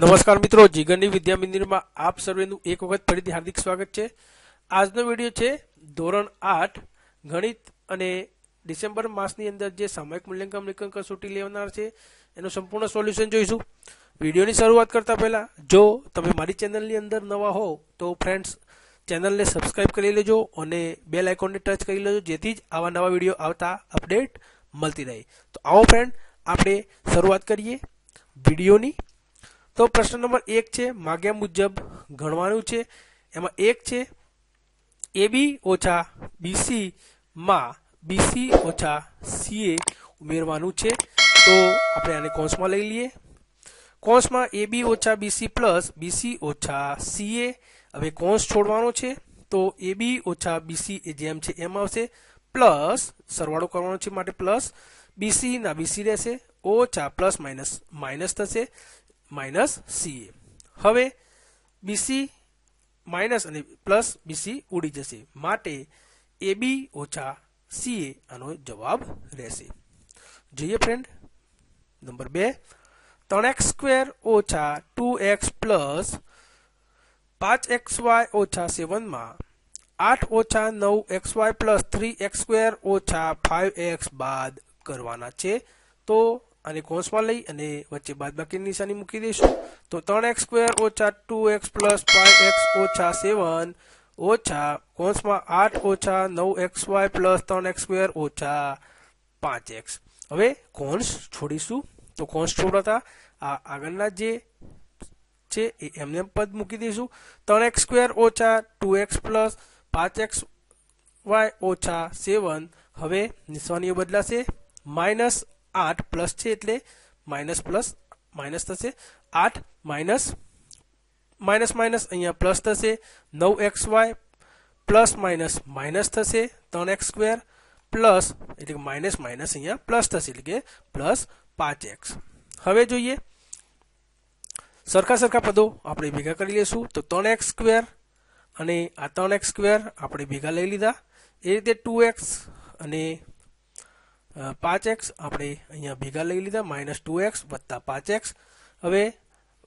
નમસ્કાર મિત્રો, જીગરની વિદ્યા મંદિરમાં આપ સર્વેનું એક વખત ફરીથી હાર્દિક સ્વાગત છે. આજનો વીડિયો છે ધોરણ આઠ, ગણિત અને ડિસેમ્બર માસની અંદર જે સામયિક મૂલ્યાંકન મૂલ્યાંકન કસોટી લેવાનાર છે, એનું સંપૂર્ણ સોલ્યુશન જોઈશું. વિડીયોની શરૂઆત કરતા પહેલા, જો તમે મારી ચેનલની અંદર નવા હો તો ફ્રેન્ડ્સ, ચેનલને સબસ્ક્રાઇબ કરી લેજો અને બેલ આઇકોનને ટચ કરી લેજો, જેથી જ આવા નવા વીડિયો આવતા અપડેટ મળતી રહે. તો આવો ફ્રેન્ડ, આપણે શરૂઆત કરીએ વિડીયોની. તો પ્રશ્ન નંબર એક છે, માગ્યા મુજબ ગણવાનું છે. એમાં એક છે, એ બી ઓછા બીસી માં બીસી ઓછા સીએ ઉમેરવાનું છે. તો આપણે આને કૌંસમાં લઈ લઈએ. કૌંસમાં એ બી ઓછા બીસી પ્લસ બીસી ઓછા સીએ હવે કૌંસ છોડવાનો છે. તો એ બી ઓછા બીસી એ જેમ છે એમ આવશે. પ્લસ સરવાળો કરવાનો છે માટે પ્લસ. બીસી ના બીસી રહેશે. ઓછા પ્લસ માઇનસ માઇનસ થશે. માઇનસ સીએ હવે બીસી માઇનસ અને પ્લસ બીસી ઉડી જશે. માટે એ બી ઓછા સીએ આનો જવાબ રહેશે. જોઈએ ફ્રેન્ડ નંબર બે. ત્રણ એક્સ સ્ક્વેર ઓછા ટુ એક્સ પ્લસ પાંચ એક્સ વાય ઓછા સેવનમાં આઠ ઓછા નવ x y plus three x square ઓછા ફાઇવ એક્સ બાદ કરવાના છે. તો આને કોષમાં લઈ અને વચ્ચે બાદબાકીની નિશાની મૂકી દઈશું. તો ત્રણ એક્સ સ્ક્વેર ઓછા two x plus five x ઓછા સેવન ઓછા કૌંસમાં આઠ ઓછા નવ એક્સ વાય પ્લસ ત્રણ એક્સ સ્ક્વેર ઓછા પાંચ એક્સ. હવે કોન્સ છોડીશું. તો કોન્સ છોડતા આ આગળના જે છે એ એમને પદ મૂકી દઈશું. ત્રણ એક્સ સ્ક્વેર ઓછા ટુ એક્સ પ્લસ પાંચ એક્સ વાય ઓછા સેવન. હવે નિશાનીઓ બદલાશે. માઇનસ આઠ પ્લસ છે એટલે માઇનસ પ્લસ માઇનસ થશે. આઠ માઇનસ માઇનસ માઇનસ અહીંયા પ્લસ થશે. નવ x y plus minus minus થશે. ત્રણ એક્સ સ્ક્વેર પ્લસ એટલે કે માઇનસ માઇનસ અહીંયા પ્લસ થશે એટલે કે પ્લસ પાંચ એક્સ. હવે જોઈએ. સરખા સરખા પદો આપણે ભેગા કરી લઈશું તો ત્રણ એક્સ સ્ક્વેર અને આ ત્રણ એક્સ સ્ક્વેર આપણે ભેગા લઈ લીધા. એ રીતે ટુ એક્સ અને પાંચ એક્સ આપણે અહીંયા ભેગા લઈ લીધા, માઇનસ ટુ એક્સ વત્તા પાંચ એક્સ. હવે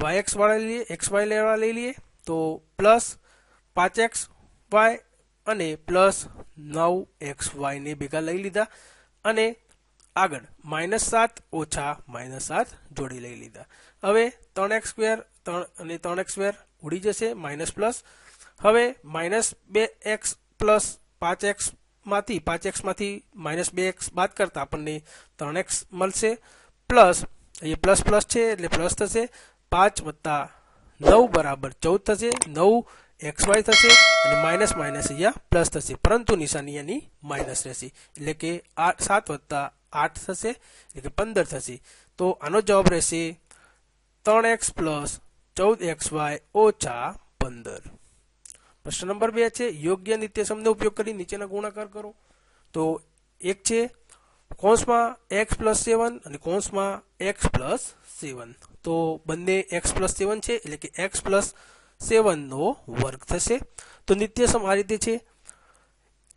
વાય એક્સ વાળા લઈએ, એક્સ વાય લેવા લઈ લઈએ, તો પ્લસ પાંચ એક્સ વાય અને પ્લસ નવ એક્સ વાયને ભેગા લઈ લીધા અને આગળ માઇનસ સાત ઓછા માઇનસ સાત જોડી લઈ લીધા. હવે ત્રણ એક્સ સ્ક્વેર, ત્રણ અને ત્રણ એક્સ સ્ક્વેર ઉડી જશે, માઇનસ પ્લસ. હવે માઇનસ બે એક્સ પ્લસ પાંચ એક્સ માંથી પાંચ એક્સમાંથી માઇનસ બે એક્સ બાદ કરતા આપણને ત્રણ એક્સ મળશે. પ્લસ એ પ્લસ પ્લસ છે એટલે પ્લસ થશે. પાંચ વત્તા નવ બરાબર ચૌદ થશે. નવ એક્સ વાય થશે અને માઇનસ માઇનસ અહીંયા પ્લસ થશે. પરંતુ નિશાની એની માઇનસ રહેશે. એટલે કે આઠ સાત વત્તા આઠ થશે. એટલે કે પંદર થશે. તો આનો જવાબ રહેશે ત્રણ એક્સ પ્લસ ચૌદ એક્સ વાય ઓછા પંદર. પ્રશ્ન નંબર બે છે, યોગ્ય નિત્યસમનો ઉપયોગ કરી નીચેના ગુણાકાર કરો. તો એક છે, કોન્સમાં એક્સ પ્લસ સેવન અને કોન્સમાં એક્સ પ્લસ સેવન તો બંને એક્સ પ્લસ સેવન છે, એટલે કે એક્સ પ્લસ સેવનનો વર્ગ થશે. તો નિત્યસમ આ રીતે છે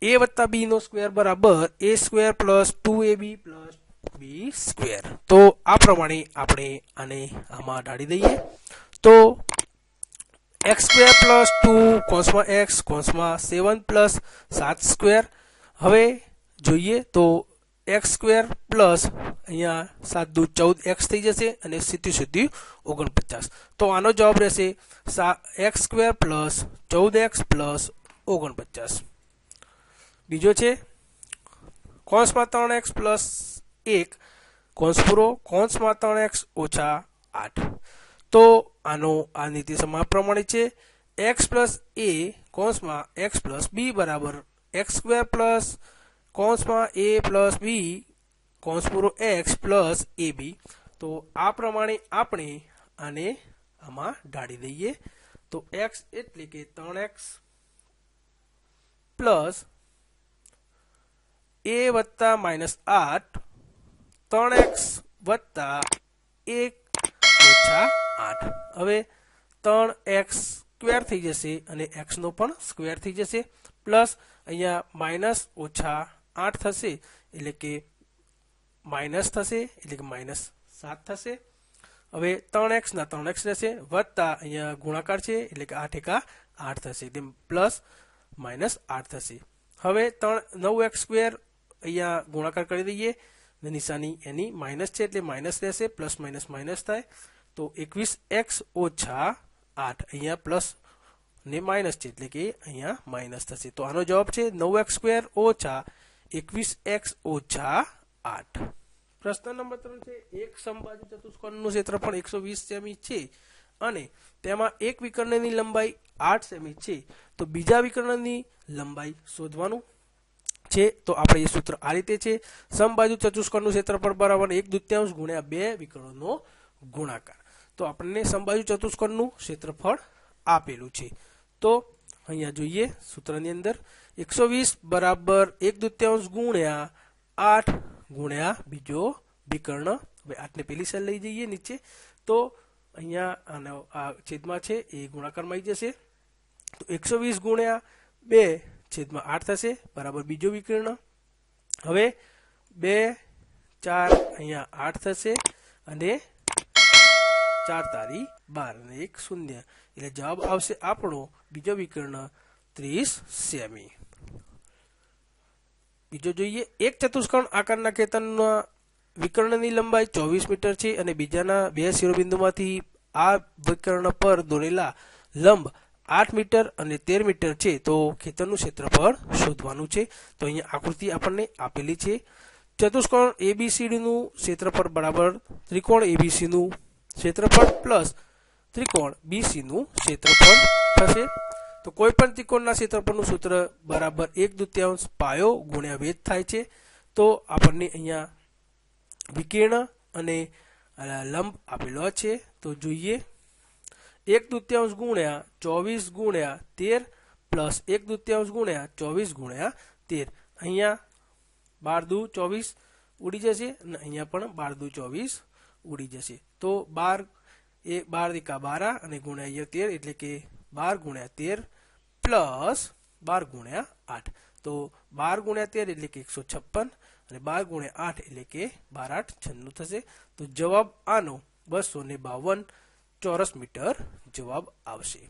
એ વત્તા બી નો સ્ક્વેર બરાબર a square plus two a b plus b square તો આ પ્રમાણે આપણે આને આમાં ઢાળી દઈએ. તો એક્સ સ્ક્વેર પ્લસ ટુ કોન્સમાં એક્સ કોન્સમાં સેવન પ્લસ સાત સ્ક્વેર હવે જોઈએ તો એક્સ સ્ક્વેર પ્લસ અહીંયા સાત દુ ચૌદ એક્સ થઈ જશે અને સીધી સુધી ઓગણપચાસ. તો આનો જવાબ રહેશે એક્સ સ્ક્વેર પ્લસ ચૌદ એક્સ પ્લસ ઓગણપચાસ. બીજો છે કોન્સમાં ત્રણ એક્સ પ્લસ એક. કોન્સ પૂરો, કોન્સમાં ત્રણ એક્સ ઓછા આઠ. તો આનો આ નીતિ સમાપ પ્રમાણે છે. એક્સ પ્લસ એ કોન્સમાં એક્સ પ્લસ બી બરાબર એક્સ સ્ક્વેર પ્લસ કોન્સમાં એ પ્લસ બી કોન્સ પૂરો એક્સ પ્લસ એ બી તો આ પ્રમાણે આપણે આને આમાં ઢાળી દઈએ. તો એક્સ એટલે કે ત્રણ એક્સ પ્લસ એ વત્તા માઇનસ આઠ, ત્રણ એક્સ વત્તા એક ઓછા આઠ. હવે ત્રણ એક્સ સ્ક્વેર થઈ જશે અને એક્સનો પણ સ્ક્વેર થઈ જશે. પ્લસ અહીંયા માઇનસ ઓછા આઠ થશે, એટલે કે માઇનસ થશે, એટલે કે માઇનસ સાત થશે. હવે ત્રણ એક્સ ના ત્રણ એક્સ રહેશે, વત્તા અહીંયા ગુણાકાર છે, એટલે કે આઠ એકા આઠ થશે. તેમ પ્લસ માઇનસ આઠ થશે. હવે ત્રણ, નવ એક્સ સ્ક્વેર અહીંયા ગુણાકાર કરી દઈએ નિશાની એની માઇનસ છે, એટલે માઇનસ રહેશે, પ્લસ માઇનસ માઇનસ થાય. તો એકવીસ એક્સ ઓછા આઠ, અહીંયા પ્લસ ને માઇનસ છે, એટલે કે અહીંયા માઇનસ થશે. તો આનો જવાબ છે નવ એક્સ સ્ક્વેર ઓછા એકવીસ એક્સ ઓછા આઠ. પ્રશ્ન નંબર ત્રણ છે, એક સમબાજુ ચતુષ્કોણનું ક્ષેત્રફળ એકસો વીસ સેમી છે અને તેમાં એક વિકર્ણની લંબાઈ આઠ સેમી છે. તો બીજા વિકર્ણની લંબાઈ શોધવાનું છે. તો આપણે એ સૂત્ર આ રીતે છે. સમબાજુ ચતુષ્કોણનું ક્ષેત્રફળ બરાબર એક દુત્યાંશ ગુણ્યા બે વિકર્ણનો ગુણાકાર. તો આપણને સમબાજુ ચતુષ્કોણનું ક્ષેત્રફળ આપેલું છે. તો અહીંયા જોઈએ સૂત્રની અંદર એકસો વીસ બરાબર એક દૃત્યાંશ ગુણ્યા આઠ ગુણ્યા બીજો વિકર્ણ. હવે આઠને પેલી સેલ લઈ જઈએ નીચે. તો અહીંયા આનો આ છેદમાં છે એ ગુણાકારમાં આવી જશે. તો એકસો વીસ ગુણ્યા બે છેદમાં આઠ થશે બરાબર બીજો વિકર્ણ. હવે બે ચાર અહીંયા આઠ થશે અને ચાર તારી બાર અને એક શૂન્ય. એટલે જવાબ આવશે આપણો બીજો વિકર્ણ ત્રીસ સેમી. બીજો જોઈએ, એક ચતુષ્કોણ આકારના કેતનના વિકર્ણની લંબાઈ ચોવીસ મીટર છે અને બીજાના બે શિરોબિંદુમાંથી આ વિકર્ણ પર દોરેલા લંબ આઠ મીટર અને તેર મીટર છે. તો ખેતરનું ક્ષેત્રફળ શોધવાનું છે. તો અહીંયા આકૃતિ આપણને આપેલી છે. ચતુષ્કોણ એબીસીડીનું ક્ષેત્રફળ બરાબર ત્રિકોણ એબીસીનું ક્ષેત્રફળ પ્લસ ત્રિકોણ બીસીનું ક્ષેત્રફળ થશે. તો કોઈ પણ ત્રિકોણના ક્ષેત્રફળનું સૂત્ર બરાબર એક દુત્યાંશ પાયો ગુણ્યા વેદ થાય છે. તો આપણને અહીંયા વિકીર્ણ અને લંબ આપેલો છે. તો જોઈએ. એક દુત્યાંશ ગુણ્યા ચોવીસ ગુણ્યા તેર પ્લસ એક દુત્યાંશ ગુણ્યા ચોવીસ ગુણ્યા તેર. અહીંયા બાર દુ ચોવીસ ઉડી જશે અને અહીંયા પણ બાર દુ ચોવીસ ઉડી જશે. તો બાર એ બાર એકા બારા અને ગુણ્યા અહીંયા તેર એટલે કે બાર ગુણ્યા તેર પ્લસ બાર ગુણ્યા આઠ. તો બાર ગુણ્યા તેર એટલે કે એકસો છપ્પન અને બાર ગુણ્યા આઠ એટલે કે બાર આઠ છન્નું થશે. તો જવાબ આનો બસો ને બાવન ચોરસ મીટર જવાબ આવશે.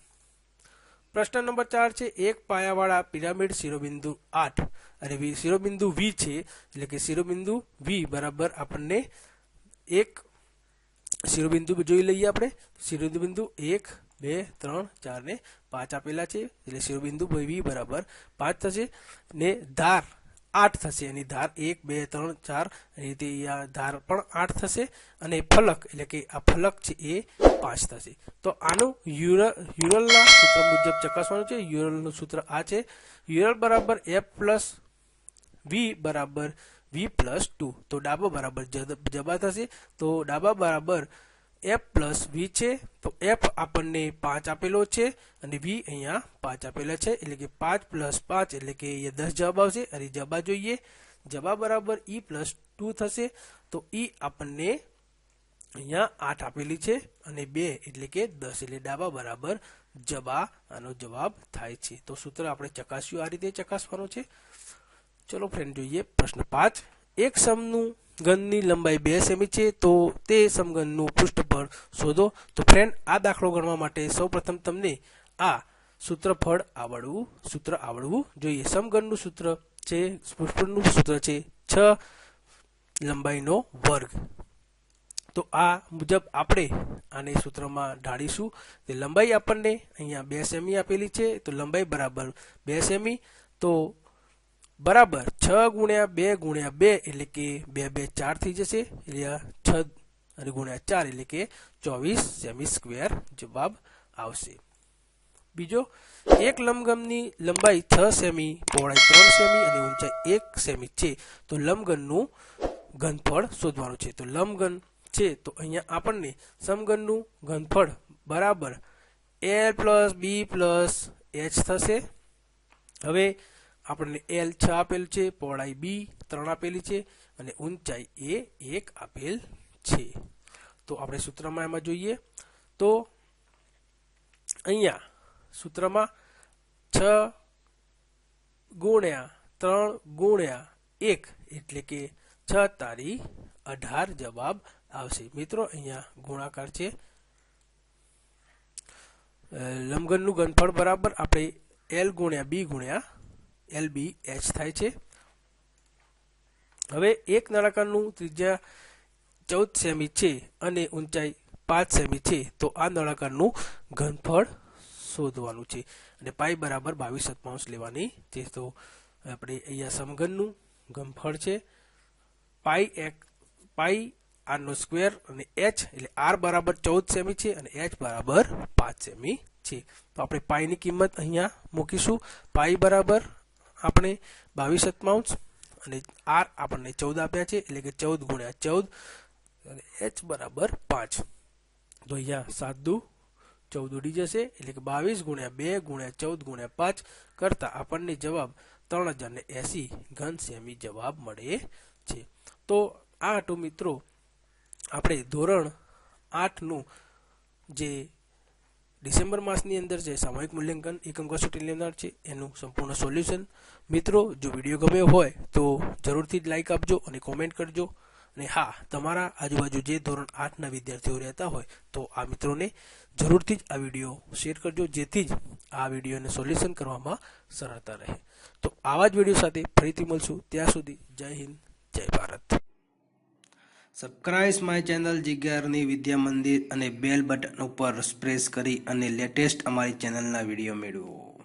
પ્રશ્ન નંબર ચાર છે, એક પાયાવાળા પિરામિડ શિરોબિંદુ આઠ અને શિરોબિંદુ વી છે, એટલે કે શિરોબિંદુ વી બરાબર આપણને એક શિરોબિંદુ જોઈ લઈએ આપણે. શિરોબિંદુ એક, બે, ત્રણ, ચાર ને પાંચ આપેલા છે. એટલે શિરોબિંદુ વી બરાબર પાંચ થશે ને ધાર આઠ થશે. એની ધાર એક, બે, ત્રણ, ચાર રીતે આ ધાર પણ આઠ થશે. અને ફલક, એટલે કે આ ફલક છે એ પાંચ થશે. તો આનું યુરલ, યુરલના સૂત્ર મુજબ ચકાસવાનું છે. યુરલનું સૂત્ર આ છે. યુરલ બરાબર એફ પ્લસ વી બરાબર વી પ્લસ ટુ તો ડાબા બરાબર જબા થશે તો ડાબા બરાબર એફ પ્લસ વી છે. તો એફ આપણને પાંચ આપેલો છે અને વી અહીંયા પાંચ આપેલા છે. એટલે કે પાંચ પ્લસ પાંચ એટલે કે અહીંયા દસ જવાબ આવશે અને જબા જોઈએ. જબા બરાબર ઈ પ્લસ ટુ થશે. તો ઈ આપણને અહીંયા આઠ આપેલી છે અને બે એટલે કે દસ. એટલે ડાબા બરાબર જબા આનો જવાબ થાય છે. તો સૂત્ર આપણે ચકાસ્યું આ રીતે ચકાસવાનું છે. ચલો ફ્રેન્ડ જોઈએ પ્રશ્ન પાંચ. એક સમનું ગનની લંબાઈ બે સેમી છે, તો તે સમગનનું પૃષ્ઠફળ શોધો. તો ફ્રેન્ડ આ દાખલો ગણવા માટે સૌપ્રથમ તમને આ સૂત્રફળ આવડવું, સૂત્ર આવડવું જોઈએ. સમગનનું સૂત્ર છે, પૃષ્ઠફળનું સૂત્ર છે છ લંબાઈનો વર્ગ. તો આ મુજબ આપણે આને સૂત્રમાં ઢાળીશું. તે લંબાઈ આપણને અહીંયા બે સેમી આપેલી છે, તો લંબાઈ બરાબર બે સેમી. તો બરાબર છ ગુણ્યા બે ગુણ્યા બે એટલે કે બે બે ચાર થઈ જશે. એટલે આ છ અને ગુણ્યા ચાર એટલે કે ચોવીસ સેમી સ્ક્વેર જવાબ આવશે. બીજો, એક લંબગમની લંબાઈ છ સેમી, પહોળાઈ ત્રણ સેમી અને ઊંચાઈ એક સેમી છે. તો લંબગનનું ઘનફળ શોધવાનું છે. તો લંબગન છે, તો અહીંયા આપણને સમઘનનું ઘનફળ બરાબર l plus b plus h થશે. હવે આપણને એલ છ આપેલ છે, પહોળાઈ બી ત્રણ આપેલી છે અને ઊંચાઈ એ એક આપેલ છે. તો આપણે સૂત્રમાં એમાં જોઈએ તો અહીંયા સૂત્રમાં છ ગુણ્યા ત્રણ ગુણ્યા એક એટલે કે છ તારી અઢાર જવાબ આવશે. મિત્રો, અહીંયા ગુણાકાર છે. લંબઘનનું ઘનફળ બરાબર આપણે એલ ગુણ્યા બી ગુણ્યા એલ બી એચ થાય છે. હવે એક નળાકારનું ત્રિજ્યા ચૌદ સેમી છે અને ઊંચાઈ પાંચ સેમી છે, તો આ નળાકારનું ઘનફળ શોધવાનું છે. અને પાઈ બરાબર બાવીસ સત્તાવંશ લેવાની છે. તો આપણે અહીંયા સમઘનનું ઘનફળ છે. પાઈ એક, પાઈ આરનો સ્ક્વેર અને એચ એટલે આર બરાબર ચૌદ સેમી છે અને એચ બરાબર પાંચ સેમી છે. તો આપણે પાઈની કિંમત અહીંયા મૂકીશું. પાઈ બરાબર આપણે બાવીસ સત્તાવંશ અને આર આપણને ચૌદ આપ્યા છે, એટલે કે ચૌદ ગુણ્યા ચૌદ અને એચ બરાબર પાંચ. તો અહીંયા સાત દુ, ચૌદ ઉડી જશે, એટલે કે બાવીસ ગુણ્યા બે ગુણ્યા ચૌદ ગુણ્યા પાંચ કરતા આપણને જવાબ ત્રણ હજાર ને એસી ઘન સેમી જવાબ મળે છે. તો આ હતું મિત્રો, આપણે ધોરણ આઠનું જે ડિસેમ્બર માસની અંદર જે સામૂહિક મૂલ્યાંકન એકમ કસોટી લેનાર છે, એનું સંપૂર્ણ સોલ્યુશન. મિત્રો, જો વીડિયો ગમ્યો હોય તો જરૂરથી જ લાઇક આપજો અને કોમેન્ટ કરજો. અને હા, તમારા આજુબાજુ જે ધોરણ આઠના વિદ્યાર્થીઓ રહેતા હોય તો આ મિત્રોને જરૂરથી જ આ વીડિયો શેર કરજો, જેથી જ આ વિડીયોને સોલ્યુશન કરવામાં સરળતા રહે. તો આવા જ વીડિયો સાથે ફરીથી મળશું. ત્યાં સુધી જય હિન્દ, જય ભારત. સબસ્ક્રાઇબ માય ચેનલ જિજ્ઞારની વિદ્યા મંદિર અને બેલ બટન ઉપર પ્રેસ કરી અને લેટેસ્ટ અમારી ચેનલના વીડિયો મેળવો.